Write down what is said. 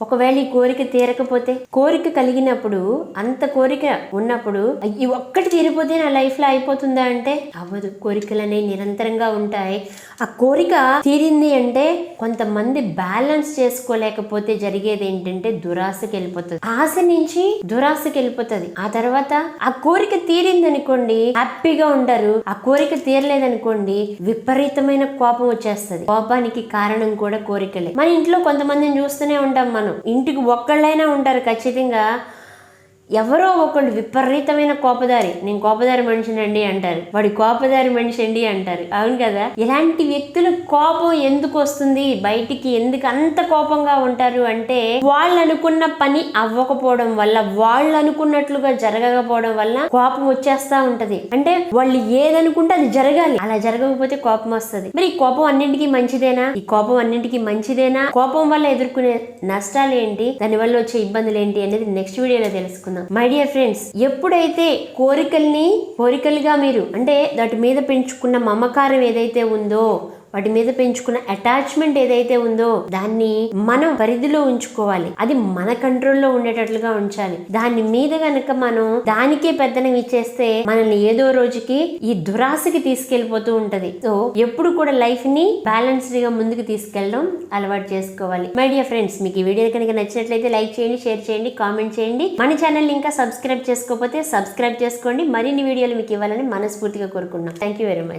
ఒకవేళ ఈ కోరిక తీరకపోతే కోరిక కలిగినప్పుడు అంత కోరిక ఉన్నప్పుడు ఈ ఒక్కటి తీరిపోతే నా లైఫ్లో అయిపోతుందా అంటే అవ్వదు. కోరికలు అనేవి నిరంతరంగా ఉంటాయి. ఆ కోరిక తీరింది అంటే కొంతమంది బ్యాలెన్స్ చేసుకోలేకపోతే జరిగేది ఏంటంటే దురాశకి వెళ్ళిపోతుంది. ఆశ నుంచి దురాశకి వెళ్ళిపోతుంది. ఆ తర్వాత ఆ కోరిక తీరింది అనుకోండి హ్యాపీగా ఉంటారు ఆ కోరిక తీరలేదనుకోండి విపరీతమైన కోపం వచ్చేస్తది. కోపానికి కారణం కూడా కోరికలే. మన ఇంట్లో కొంతమందిని చూస్తూనే ఉంటాం మనం. ఇంటికి ఒక్కళ్ళైనా ఉంటారు ఖచ్చితంగా. ఎవరో ఒకళ్ళు విపరీతమైన కోపదారి. నేను కోపదారి మనిషినండి అంటారు. వాడి కోపదారి మనిషి అండి అంటారు. అవును కదా? ఇలాంటి వ్యక్తులు కోపం ఎందుకు వస్తుంది? బయటికి ఎందుకు అంత కోపంగా ఉంటారు అంటే వాళ్ళు అనుకున్న పని అవ్వకపోవడం వల్ల వాళ్ళు అనుకున్నట్లుగా జరగకపోవడం వల్ల కోపం వచ్చేస్తా ఉంటది. అంటే వాళ్ళు ఏదనుకుంటే అది జరగాలి. అలా జరగకపోతే కోపం వస్తుంది. మరి ఈ కోపం అన్నింటికి మంచిదేనా? ఈ కోపం అన్నింటికీ మంచిదేనా? కోపం వల్ల ఎదుర్కొనే నష్టాలు ఏంటి దాని వల్ల వచ్చే ఇబ్బందులు ఏంటి అనేది నెక్స్ట్ వీడియోలో తెలుసుకుందాం. మై డియర్ ఫ్రెండ్స్ ఎప్పుడైతే కోరికల్ని కోరికలుగా మీరు అంటే దాటి మీద పెంచుకున్న మమకారం ఏదైతే ఉందో వాటి మీద పెంచుకున్న అటాచ్మెంట్ ఏదైతే ఉందో దాన్ని మనం పరిధిలో ఉంచుకోవాలి. అది మన కంట్రోల్లో ఉండేటట్లుగా ఉంచాలి. దాని మీద కనుక మనం దానికే పెద్దనం ఇచ్చేస్తే మనల్ని ఏదో రోజుకి ఈ దురాశకి తీసుకెళ్ళిపోతూ ఉంటది. సో ఎప్పుడు కూడా లైఫ్ని బ్యాలెన్స్డ్గా ముందుకు తీసుకెళ్ళడం అలవాటు చేసుకోవాలి. మై డియర్ ఫ్రెండ్స్ మీకు ఈ వీడియో కనుక నచ్చినట్లయితే లైక్ చేయండి షేర్ చేయండి కామెంట్ చేయండి. మన ఛానల్ ఇంకా సబ్స్క్రైబ్ చేసుకోకపోతే సబ్స్క్రైబ్ చేసుకోండి. మరిన్ని వీడియోలు మీకు ఇవ్వాలని మనస్ఫూర్తిగా కోరుకున్నాం థ్యాంక్ యూ వెరీ మచ్